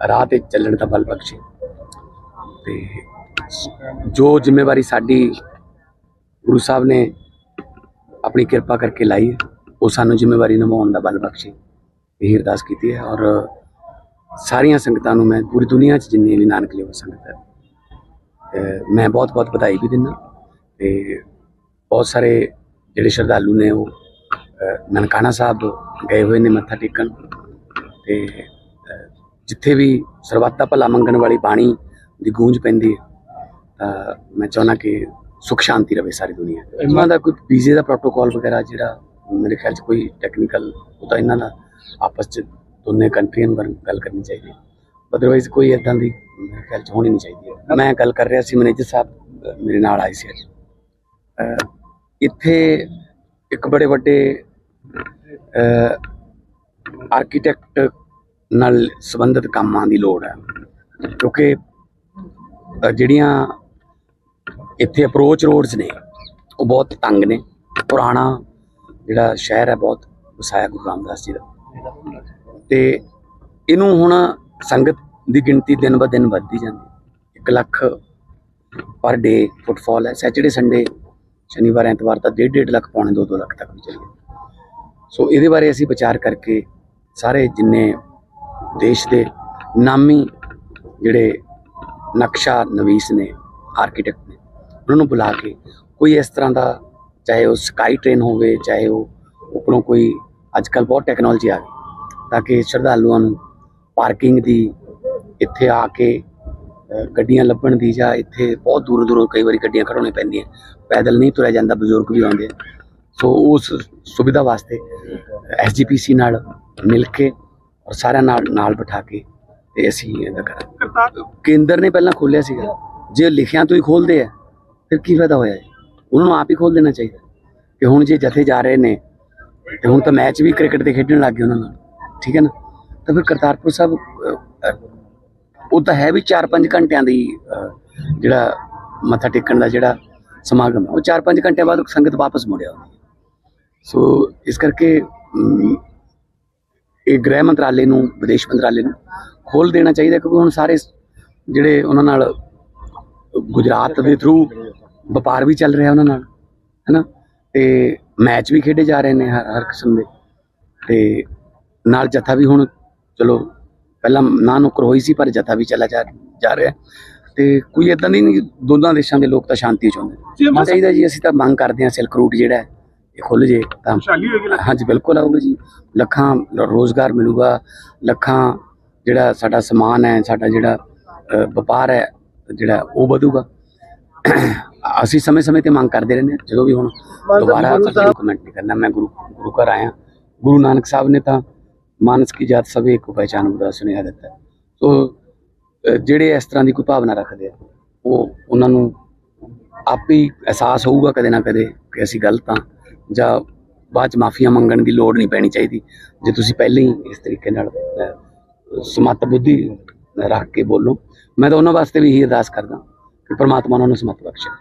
ਰਾਹ ਤੇ ਚੱਲਣ ਦਾ ਬਲ ਬਖਸ਼ੇ। ਤੇ ਜੋ ਜ਼ਿੰਮੇਵਾਰੀ ਸਾਡੀ ਗੁਰੂ ਸਾਹਿਬ ਨੇ ਆਪਣੀ ਕਿਰਪਾ ਕਰਕੇ ਲਾਈ ਉਹ ਸਾਨੂੰ ਜ਼ਿੰਮੇਵਾਰੀ ਨਿਭਾਉਣ ਦਾ ਬਲ ਬਖਸ਼ੇ। ਇਹ ਅਰਦਾਸ ਕੀਤੀ ਹੈ ਔਰ ਸਾਰੀਆਂ ਸੰਗਤਾਂ ਨੂੰ ਮੈਂ ਪੂਰੀ ਦੁਨੀਆ 'ਚ ਜਿੰਨੀ ਵੀ ਨਾਨਕ ਲੇਵਾ ਸੰਗਤ ਹੈ ਮੈਂ ਬਹੁਤ ਬਹੁਤ ਵਧਾਈ ਵੀ ਦਿੰਦਾ। ਤੇ ਬਹੁਤ ਸਾਰੇ ਜਿਹੜੇ ਸ਼ਰਧਾਲੂ ਨੇ ਉਹ ਨਨਕਾਣਾ ਸਾਹਿਬ ਗਏ ਹੋਏ ਨੇ ਮੱਥਾ ਟੇਕਣ। ਤੇ ਜਿੱਥੇ ਵੀ ਸਰਬੱਤ ਦਾ ਭਲਾ ਮੰਗਣ ਵਾਲੀ ਬਾਣੀ ਦੀ ਗੂੰਜ ਪੈਂਦੀ ਹੈ, ਤਾਂ ਮੈਂ ਚਾਹੁੰਦਾ ਕਿ ਸੁਖ ਸ਼ਾਂਤੀ ਰਵੇ ਸਾਰੀ ਦੁਨੀਆ 'ਚ। ਇਹਨਾਂ ਦਾ ਕੋਈ ਵੀਜ਼ੇ ਦਾ ਪ੍ਰੋਟੋਕਾਲ ਵਗੈਰਾ ਜਿਹੜਾ ਮੇਰੇ ਖਿਆਲ 'ਚ ਕੋਈ ਟੈਕਨੀਕਲ ਉਹ ਤਾਂ ਇਹਨਾਂ ਦਾ ਆਪਸ 'ਚ ਦੋਨੇ ਕੰਟਰੀਆਂ ਨੂੰ ਗੱਲ ਕਰਨੀ ਚਾਹੀਦੀ ਹੈ ਅਦਰਵਾਈਜ਼ ਕੋਈ ਇਦਾਂ ਦੀ ਮੇਰੇ ਖਿਆਲ 'ਚ ਹੋਣੀ ਨਹੀਂ ਚਾਹੀਦੀ ਹੈ। ਮੈਂ ਗੱਲ ਕਰ ਰਿਹਾ ਸੀ ਮੈਨੇਜਰ ਸਾਹਿਬ ਮੇਰੇ ਨਾਲ ਆਏ ਸੀ ਅੱਜ ਇੱਥੇ ਇੱਕ ਬੜੇ ਵੱਡੇ ਆਰਕੀਟੈਕਟ ਨਾਲ ਸੰਬੰਧਿਤ ਕੰਮਾਂ ਦੀ ਲੋੜ ਹੈ। ਕਿਉਂਕਿ ਜਿਹੜੀਆਂ ਇੱਥੇ ਅਪਰੋਚ ਰੋਡਸ ਨੇ, ਉਹ ਬਹੁਤ ਤੰਗ ਨੇ। ਪੁਰਾਣਾ ਜਿਹੜਾ ਸ਼ਹਿਰ ਹੈ, ਬਹੁਤ ਵਸਾਇਆ ਗੁਰੂ ਰਾਮਦਾਸ ਜੀ ਦਾ। ਤੇ ਇਹਨੂੰ ਹੁਣ ਸੰਗਤ ਦੀ ਗਿਣਤੀ ਦਿਨ ਬ ਦਿਨ ਵੱਧਦੀ ਜਾਂਦੀ 1 ਲੱਖ ਪਰ ਡੇ ਫੁੱਟਫਾਲ ਹੈ। ਸੈਚਰਡੇ ਸੰਡੇ ਸ਼ਨੀਵਾਰ, ਐਤਵਾਰ ਤਾਂ 1.5 ਲੱਖ ਪੌਣੇ 2-2 ਲੱਖ ਤੱਕ ਵੀ ਚਲੀ ਸੋ ਇਹਦੇ ਬਾਰੇ ਅਸੀਂ ਵਿਚਾਰ ਕਰਕੇ ਸਾਰੇ ਜਿੰਨੇ ਦੇਸ਼ ਦੇ ਨਾਮੀ ਜਿਹੜੇ ਨਕਸ਼ਾ ਨਵੀਸ ਨੇ ਆਰਕੀਟੈਕਟ ਨੇ, ਉਹਨਾਂ ਨੂੰ ਬੁਲਾ ਕੇ ਕੋਈ ਇਸ ਤਰ੍ਹਾਂ ਦਾ ਚਾਹੇ ਉਹ ਸਕਾਈ ਟ੍ਰੇਨ ਹੋਵੇ, ਚਾਹੇ ਉਹ ਉੱਪਰੋਂ ਕੋਈ ਅੱਜ ਕੱਲ ਬਹੁਤ ਟੈਕਨੋਲੋਜੀ ਆ ਗਈ ਤਾਂ ਕਿ ਸ਼ਰਧਾਲੂਆਂ ਨੂੰ ਪਾਰਕਿੰਗ ਦੀ ਇੱਥੇ ਆ ਕੇ ਗੱਡੀਆਂ ਲੱਭਣ ਦੀ ਜਾਂ ਇੱਥੇ ਬਹੁਤ ਦੂਰ ਦੂਰੋਂ ਕਈ ਵਾਰੀ ਗੱਡੀਆਂ ਖੜਾਉਣੇ ਪੈਂਦੀਆਂ, ਪੈਦਲ ਨਹੀਂ ਤੁਰਿਆ ਜਾਂਦਾ, ਬਜ਼ੁਰਗ ਵੀ ਆਉਂਦੇ ਸੋ ਉਸ ਸੁਵਿਧਾ ਵਾਸਤੇ ਐਸਜੀਪੀਸੀ ਨਾਲ ਮਿਲ ਕੇ ਔਰ ਸਾਰਿਆਂ ਨਾਲ ਨਾਲ ਬਿਠਾ ਕੇ ਤੇ ਅਸੀਂ ਇਹਦਾ ਕਰਾਂਗੇ। ਕੇਂਦਰ ਨੇ ਪਹਿਲਾਂ ਖੋਲਿਆ ਸੀਗਾ। ਜੇ ਲਿਖਿਆਂ ਤੋਂ ਹੀ ਖੋਲਦੇ ਆ ਫਿਰ ਕੀ ਫਾਇਦਾ ਹੋਇਆ ਜੀ? ਉਹਨਾਂ ਨੂੰ ਆਪ ਹੀ ਖੋਲ ਦੇਣਾ ਚਾਹੀਦਾ। ਕਿ ਹੁਣ ਜੇ ਜਥੇ ਜਾ ਰਹੇ ਨੇ ਤੇ ਹੁਣ ਤਾਂ ਮੈਚ ਵੀ ਕ੍ਰਿਕਟ ਦੇ ਖੇਡਣ ਲੱਗ ਗਏ ਉਹਨਾਂ ਨਾਲ। ਠੀਕ ਹੈ ਨਾ? ਤਾਂ ਫਿਰ ਕਰਤਾਰਪੁਰ ਸਾਹਿਬ ਉਹ ਤਾਂ ਹੈ ਵੀ 4-5 ਘੰਟਿਆਂ ਦੀ ਜਿਹੜਾ ਮੱਥਾ ਟੇਕਣ ਦਾ ਜਿਹੜਾ ਸਮਾਗਮ ਹੈ ਉਹ 4-5 ਘੰਟਿਆਂ ਬਾਅਦ ਸੰਗਤ ਵਾਪਸ ਮੁੜਿਆ ਸੋ ਇਸ ਕਰਕੇ ਇਹ ਗ੍ਰਹਿ ਮੰਤਰਾਲੇ ਨੂੰ ਵਿਦੇਸ਼ ਮੰਤਰਾਲੇ ਨੂੰ ਖੋਲ ਦੇਣਾ ਚਾਹੀਦਾ ਕਿਉਂਕਿ ਹੁਣ ਸਾਰੇ ਜਿਹੜੇ ਉਹਨਾਂ ਨਾਲ ਗੁਜਰਾਤ ਦੇ ਥਰੂ ਵਪਾਰ ਵੀ ਚੱਲ ਰਿਹਾ ਉਹਨਾਂ ਨਾਲ ਹੈਨਾ? ਤੇ ਮੈਚ ਵੀ ਖੇਡੇ ਜਾ ਰਹੇ ਨੇ ਹਰ ਹਰ ਕਿਸਮ ਦੇ। ਤੇ ਨਾਲ ਜਥਾ ਵੀ ਹੁਣ ਚਲੋ ਪਹਿਲਾਂ ਨਾ ਨੁਕਰ ਹੋਈ ਸੀ ਪਰ ਜਥਾ ਵੀ ਚੱਲਾ ਜਾ ਰਿਹਾ। ਤੇ ਕੋਈ ਇਦਾਂ ਦੀ ਨਹੀਂ ਦੋਨਾਂ ਦੇਸ਼ਾਂ ਦੇ ਲੋਕ ਤਾਂ ਸ਼ਾਂਤੀ ਚਾਹੁੰਦੇ ਚਾਹੀਦਾ ਜੀ ਅਸੀਂ ਤਾਂ ਮੰਗ ਕਰਦੇ ਹਾਂ ਸਿਲਕ ਰੂਟ ਜਿਹੜਾ ਹੈ। ਖੁੱਲ ਜੇ ਤਾਂ ਹਾਂਜੀ ਬਿਲਕੁਲ ਆਊਗਾ ਜੀ। ਲੱਖਾਂ ਰੋਜ਼ਗਾਰ ਮਿਲੂਗਾ ਲੱਖਾਂ ਜਿਹੜਾ ਸਾਡਾ ਸਮਾਨ ਹੈ ਸਾਡਾ ਜਿਹੜਾ ਵਪਾਰ ਹੈ ਜਿਹੜਾ ਉਹ ਵਧੂਗਾ। ਅਸੀਂ ਸਮੇਂ-ਸਮੇਂ ਤੇ ਮੰਗ ਕਰਦੇ ਰਹਿੰਦੇ ਹਾਂ ਜਦੋਂ ਵੀ ਹੁਣ ਦੁਬਾਰਾ ਕਮੈਂਟ ਨਹੀਂ ਕਰਨਾ ਮੈਂ ਗੁਰੂ ਗੁਰੂ ਘਰ ਆਇਆ। ਗੁਰੂ ਨਾਨਕ ਸਾਹਿਬ ਨੇ ਤਾਂ ਮਾਨਸ ਕੀ ਜਾਤ ਸਭੇ ਇੱਕ ਪਹਿਚਾਨ ਬੁਦਾ ਸੁਨੇਹਾ ਦਿੱਤਾ। ਸੋ ਜਿਹੜੇ ਇਸ ਤਰ੍ਹਾਂ ਦੀ ਕੋਈ ਭਾਵਨਾ ਰੱਖਦੇ ਆ ਉਹ ਉਹਨਾਂ ਨੂੰ ਆਪੇ ਹੀ ਅਹਿਸਾਸ ਹੋਊਗਾ ਕਦੇ ਨਾ ਕਦੇ ਕਿ ਅਸੀਂ ਗਲਤ ਹਾਂ। ਜਾਂ ਬਾਅਦ ਚ ਮਾਫੀਆਂ ਮੰਗਣ ਦੀ ਲੋੜ ਨਹੀਂ ਪੈਣੀ ਚਾਹੀਦੀ। ਜੇ ਤੁਸੀਂ ਪਹਿਲਾਂ ਹੀ ਇਸ ਤਰੀਕੇ ਨਾਲ ਅਹ, ਸਮੱਤ ਬੁੱਧੀ ਰੱਖ ਕੇ ਬੋਲੋ ਮੈਂ ਤਾਂ ਉਹਨਾਂ ਵਾਸਤੇ ਵੀ ਇਹੀ ਅਰਦਾਸ ਕਰਦਾ ਕਿ ਪ੍ਰਮਾਤਮਾ ਉਹਨਾਂ ਨੂੰ ਸਮੱਤ ਬਖਸ਼ੇ।